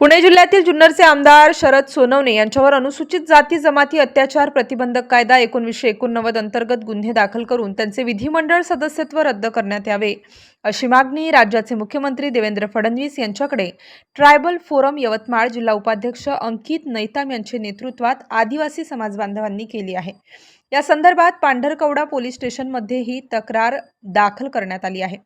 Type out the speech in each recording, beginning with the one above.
Pune जिल्ह्यातील जुन्नरचे आमदार शरद सोनवणे यांच्यावर अनुसूचित जाती जमाती अत्याचार प्रतिबंधक कायदा एकोणीसशे एकोणनव्वद अंतर्गत गुन्हे दाखल करून त्यांचे विधिमंडळ सदस्यत्व रद्द करण्यात यावे. अशी मागणी राज्याचे मुख्यमंत्री देवेंद्र फडणवीस यांच्याकडे ट्रायबल फोरम यवतमाळ जिल्हा उपाध्यक्ष अंकित नैताम यांच्या नेतृत्वात आदिवासी समाज बांधवांनी केली आहे. या संदर्भात पांढरकवडा पोलीस स्टेशनमध्येही तक्रार दाखल करण्यात आली आहे.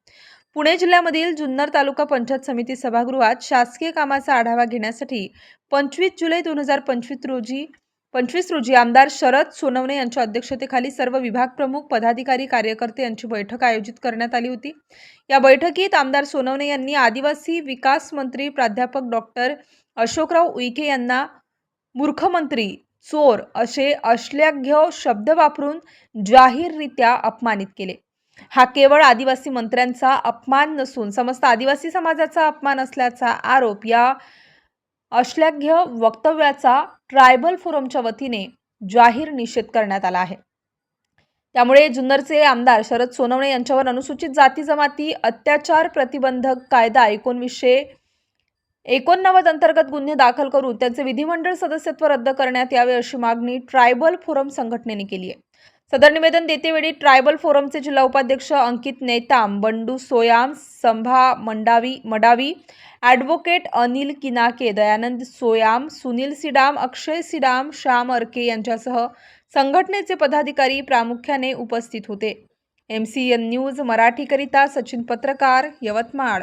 पुणे जिल्ह्यामधील जुन्नर तालुका पंचायत समिती सभागृहात शासकीय कामाचा आढावा घेण्यासाठी पंचवीस जुलै दोन हजार पंचवीस रोजी पंचवीस रोजी आमदार शरद सोनवणे यांच्या अध्यक्षतेखाली सर्व विभाग प्रमुख पदाधिकारी कार्यकर्ते यांची बैठक आयोजित करण्यात आली होती. या बैठकीत आमदार सोनवणे यांनी आदिवासी विकास मंत्री प्राध्यापक डॉक्टर अशोकराव उईके यांना मूर्खमंत्री चोर असे अश्लाघ्य शब्द वापरून जाहीररित्या अपमानित केले. हा केवळ आदिवासी मंत्र्यांचा अपमान नसून समस्त आदिवासी समाजाचा अपमान असल्याचा आरोप या अश्लाघ्य वक्तव्याचा ट्रायबल फोरमच्या वतीने जाहीर निषेध करण्यात आला आहे. त्यामुळे जुन्नरचे आमदार शरद सोनवणे यांच्यावर अनुसूचित जाती जमाती अत्याचार प्रतिबंधक कायदा एकोणवीसशे एकोणनव्वद अंतर्गत गुन्हे दाखल करून त्यांचे विधिमंडळ सदस्यत्व रद्द करण्यात यावे अशी मागणी ट्रायबल फोरम संघटनेने केली आहे. सदर निवेदन देतेवेळी ट्रायबल फोरमचे जिल्हा उपाध्यक्ष अंकित नेताम बंडू सोयाम संभा मंडावी मडावी ॲडव्होकेट अनिल किनाके दयानंद सोयाम सुनील सिडाम अक्षय सिडाम श्याम अर्के यांच्यासह संघटनेचे पदाधिकारी प्रामुख्याने उपस्थित होते. एम सी एन न्यूज मराठीकरिता सचिन पत्रकार यवतमाळ.